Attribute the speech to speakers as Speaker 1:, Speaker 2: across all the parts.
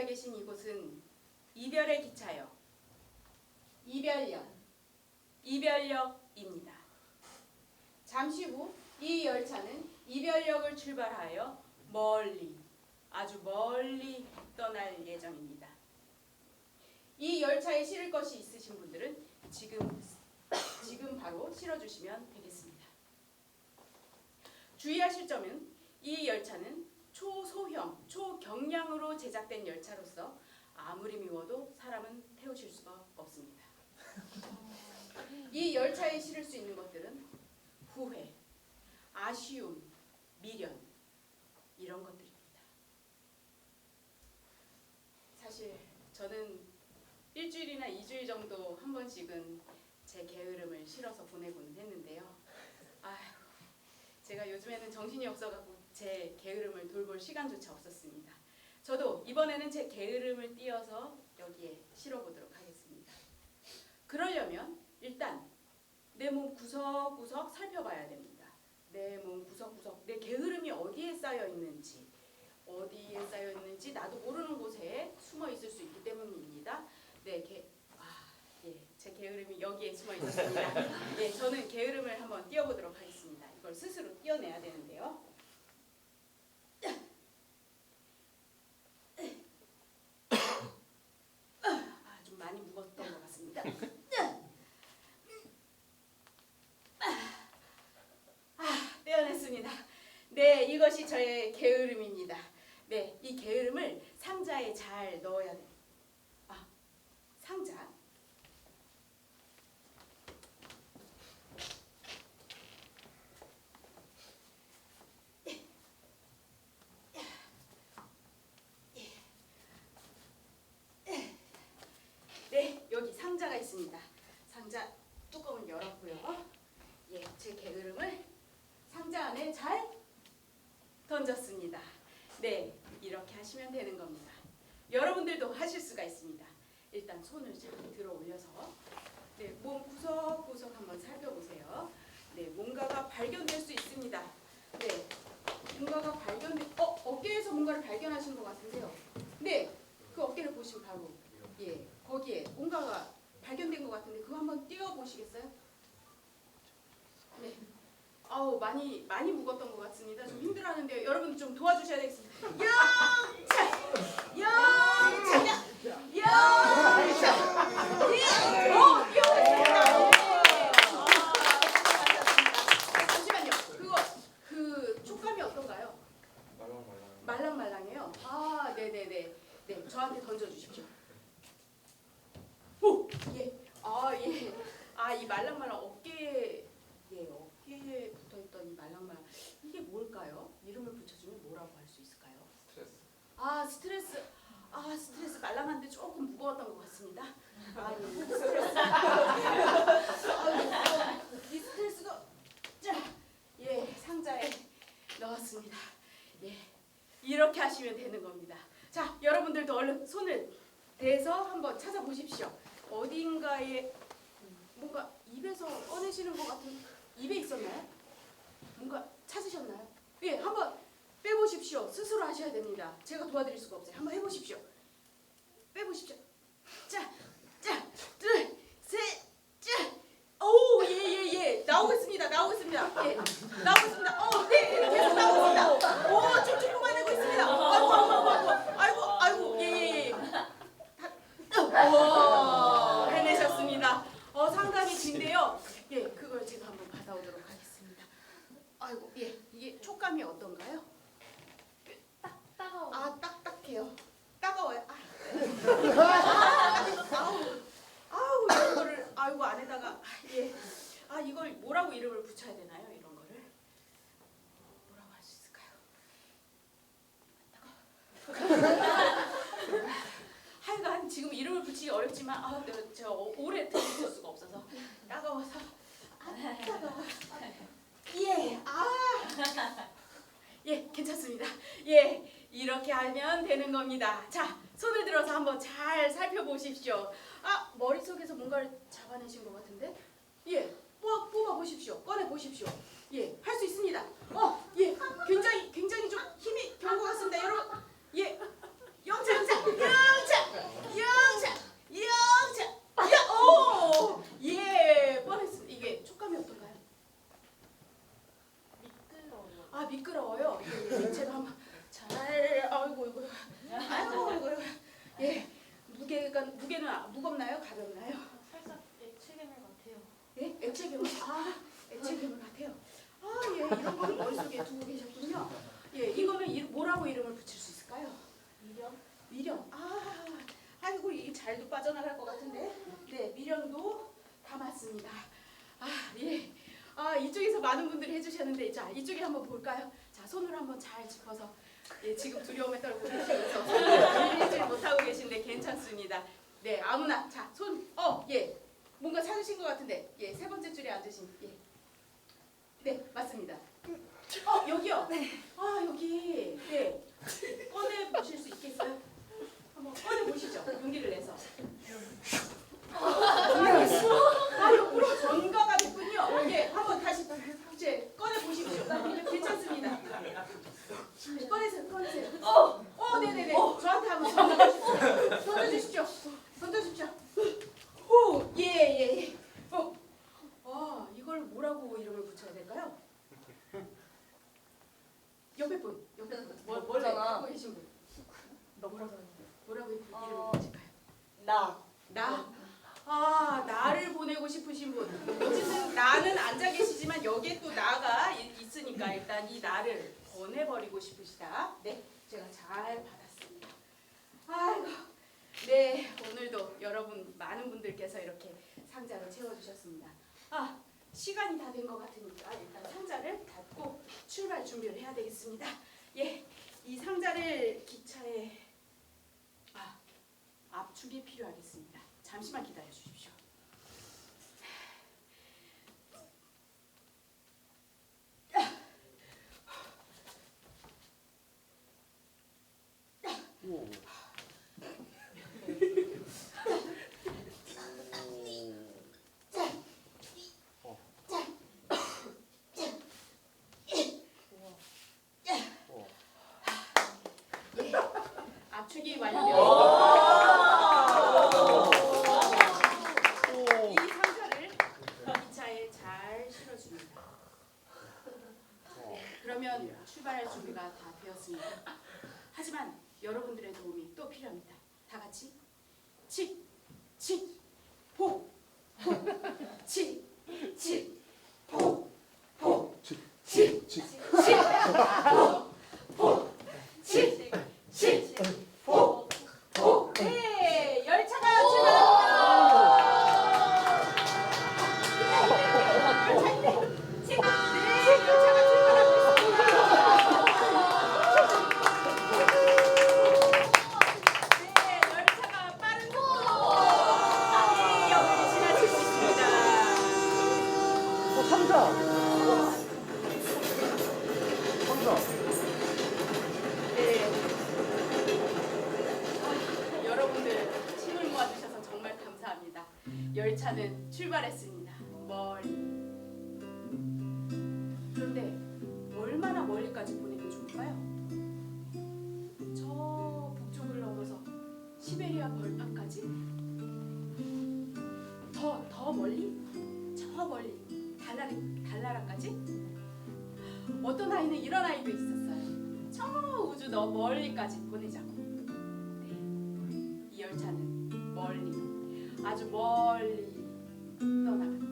Speaker 1: 이곳은 이별의 기차역, 이별역, 이별역입니다. 잠시 후 이 열차는 이별역을 출발하여 멀리, 아주 멀리 떠날 예정입니다. 이 열차에 실을 것이 있으신 분들은 지금 지금 바로 실어주시면 되겠습니다. 주의하실 점은 이 열차는 초소형, 초경량으로 제작된 열차로서 아무리 미워도 사람은 태우실 수가 없습니다. 이 열차에 실을 수 있는 것들은 후회, 아쉬움, 미련 이런 것들입니다. 사실 저는 일주일이나 이주일 정도 한 번씩은 제 게으름을 실어서 보내고는 했는데요. 아휴, 제가 요즘에는 정신이 없어갖고 제 게으름을 돌볼 시간조차 없었습니다. 저도 이번에는 제 게으름을 띄어서 여기에 실어보도록 하겠습니다. 그러려면 일단 내 몸 구석구석 살펴봐야 됩니다. 내 몸 구석구석 내 게으름이 어디에 쌓여 있는지 어디에 쌓여 있는지 나도 모르는 곳에 숨어 있을 수 있기 때문입니다. 네, 게, 아, 예, 제 게으름이 여기에 숨어 있었습니다. 예, 저는 게으름을 한번 띄워보도록 하겠습니다. 이걸 스스로 띄어내야 되는데요. 아, 좀 많이 무겁던 것 같습니다. 아, 떼어냈습니다. 네, 이것이 저의 게으름입니다. 네, 이 게으름을 상자에 잘 넣어야 돼요. 아, 상자. 네, 여기 상자가 있습니다. 상자 뚜껑을 열었고요. 예, 제 게으름을 상자 안에 잘 던졌습니다. 네, 이렇게 하시면 되는 겁니다. 여러분들도 하실 수가 있습니다. 일단 손을 잘 들어 올려서 네, 몸 구석구석 한번 살펴보세요. 네, 뭔가가 발견될 수 있습니다. 네, 뭔가가 발견돼, 어, 어깨에서 뭔가를 발견하신 것 같은데요. 네, 그 어깨를 보시면 바로 예, 거기에 뭔가가 발견된 것 같은데 그거 한번 띄워 보시겠어요? 네. 아우 많이 많이 무겁던 힘들어하는데요. 여러분 좀 도와주셔야 되겠습니다. 영차, 영차, 영차. 예, 어, 뛰어오셨습니다. 네, 잠시만요. 그거 그 촉감이 어떤가요?
Speaker 2: 말랑말랑.
Speaker 1: 말랑말랑해요. 아, 네네네. 네, 저한테 던져주십시오. 오, 예. 아, 예. 아, 이 말랑말랑 어깨에, 예, 어깨에 붙어있던 이 말랑말랑. 이게 뭘까요? 이름을 붙여주면 뭐라고 할 수 있을까요?
Speaker 2: 스트레스.
Speaker 1: 아, 스트레스. 아, 스트레스 말랑한데 조금 무거웠던 것 같습니다. 아, 예, 스트레스. 아유, 이 스트레스도, 자, 예, 상자에 넣었습니다. 예. 이렇게 하시면 되는 겁니다. 자, 여러분들도 얼른 손을 대서 한번 찾아보십시오. 어딘가에 뭔가 입에서 꺼내시는 것 같은 입에 있었나요? 뭔가 찾으셨나요? 예, 한번 빼보십시오. 스스로 하셔야 됩니다. 제가 도와드릴 수가 없어요. 한번 해보십시오. 빼보십시오. 자, 자, 둘, 셋, 자. 오, 예, 예, 예. 나오고 있습니다. 예, 나오고 있습니다. 어, 네, 네, 계속 나오고 있습니다. 오, 촉촉 뽑아내고 있습니다. 아이고, 아이고, 아이고, 아이고, 예, 예, 예. 다, 와, 해내셨습니다. 어, 상당히 긴데요. 예, 그걸 제가 한번 받아오도록 하겠습니다. 아이고, 예, 이게 촉감이 어떤가요?
Speaker 3: 따가워.
Speaker 1: 아, 딱딱해요. 따가워요. 아, 아, 아우, 아우, 이런 아이고, 안에다가, 아, 예. 아, 이걸 뭐라고 이름을 붙여야 되나요? 이런 거를. 뭐라고 할 수 있을까요? 하여간 지금 이름을 붙이기 어렵지만, 아, 제가 어- 오래 들을 수가 없어서. 따가워서. 아, 따가워. 예, 아. 예, 괜찮습니다. 예, 이렇게 하면 되는 겁니다. 자, 손을 들어서 한번 잘 살펴보십시오. 아, 머릿속에서 뭔가를 잡아내신 것 같은데? 예, 뽑아, 뽑아 보십시오. 꺼내 보십시오. 예, 할 수 있습니다. 어, 예, 굉장히, 굉장히 좀 힘이 된것 같습니다. 여러분, 예, 영차 영차 영차 영차 야오예 뻔했어 이게 촉감이 어떤가요?
Speaker 2: 미끄러워요.
Speaker 1: 아 미끄러워요. 예, 예. 제가 한번 잘 아이고 이거 아이고 이거 예 무게가 무게는 아- 무겁나요? 가볍나요?
Speaker 2: 살짝 액체괴물 같아요.
Speaker 1: 예 액체괴물 아 액체괴물 같아요. 아예 이런 거를 머릿속에 두고 계셨군요. 예 이거는 이, 뭐라고 이름을 붙일 수 있을까요?
Speaker 2: 미련?
Speaker 1: 미련 아 아이고 이 잘도 빠져나갈 것 같은데 네 미련도 담았습니다. 아 예 아 이쪽에서 많은 분들이 해주셨는데 자 이쪽에 한번 볼까요? 자 손으로 한번 잘 짚어서 예 지금 두려움에 떨고 계시면서 손을 밀리지 못하고 계신데 괜찮습니다. 네 아무나 자 손 어 예 뭔가 찾으신 것 같은데 예 세 번째 줄에 앉으신 예 네 맞습니다. 어 여기요. 아 여기 네 꺼내 보실 수 있겠어요? 한번 꺼내 보시죠. 용기를 내서. 아 옆으로 전가가 됐군요. 예 한번 다시 이제 꺼내 보십시오. 괜찮습니다. 꺼내세요, 꺼내세요. 어, 어, 네네네. 저한테 한번 던져주십시오. 던져주십시오. 던져주십시오. 오, 예, 예, 예. 어, 아, 이걸 뭐라고 이름을 붙여야 될까요? 옆에 분, 옆에 분. 뭐, 원래
Speaker 3: 없잖아.
Speaker 1: 갖고 계신 분. 뭐라고 뭐라고 이름을
Speaker 3: 어.
Speaker 1: 붙일까요?
Speaker 3: 나.
Speaker 1: 나. 아, 나를 보내고 싶으신 분. 어쨌든 나는 앉아 계시지만 여기에 또 나가 이- 있으니까 일단 이 나를 보내버리고 싶으시다. 네, 제가 잘 받았습니다. 아이고, 네, 오늘도 여러분 많은 분들께서 이렇게 상자를 채워주셨습니다. 아, 시간이 다 된 것 같으니까 일단 상자를 닫고 출발 준비를 해야 되겠습니다. 예, 이 상자를 기차에 아, 압축이 필요하겠습니다. 잠시만 기다려 주십시오. 예, 압축이 완료되었습니다. 이 상자를 기차에 잘 실어줍니다. 네, 그러면 출발할 준비가 다 되었습니다. 하지만 여러분들의 도움이 또 필요합니다. 다 같이 치, 치, 포, 포, 치, 치, 포, 포, 치, 치, 치, 포, 포, 열차는 출발했습니다. 멀리. 그런데 얼마나 멀리까지 보내면 좋을까요? 저 북쪽을 넘어서 시베리아 벌판까지? 더, 더 멀리? 저 멀리 달나라, 달나라까지? 어떤 아이는 이런 아이도 있었어요. 저 우주 너 멀리까지 보내자고. 네, 이 열차는 멀리, 아주 멀리 떠나갑니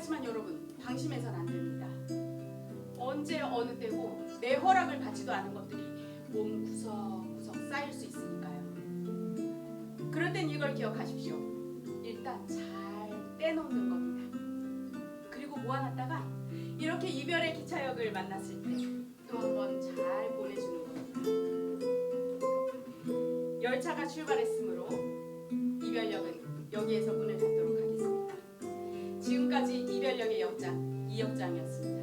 Speaker 1: 하지만 여러분 방심해선 안 됩니다. 언제 어느 때고 내 허락을 받지도 않은 것들이 몸 구석구석 쌓일 수 있으니까요. 그럴 땐 이걸 기억하십시오. 일단 잘 떼놓는 겁니다. 그리고 모아놨다가 이렇게 이별의 기차역을 만났을 때 또 한 번 잘 보내주는 겁니다. 열차가 출발했으므로 이별역은 여기에서 문을 닫다. 지금까지 이별역의 역장 이역장이었습니다.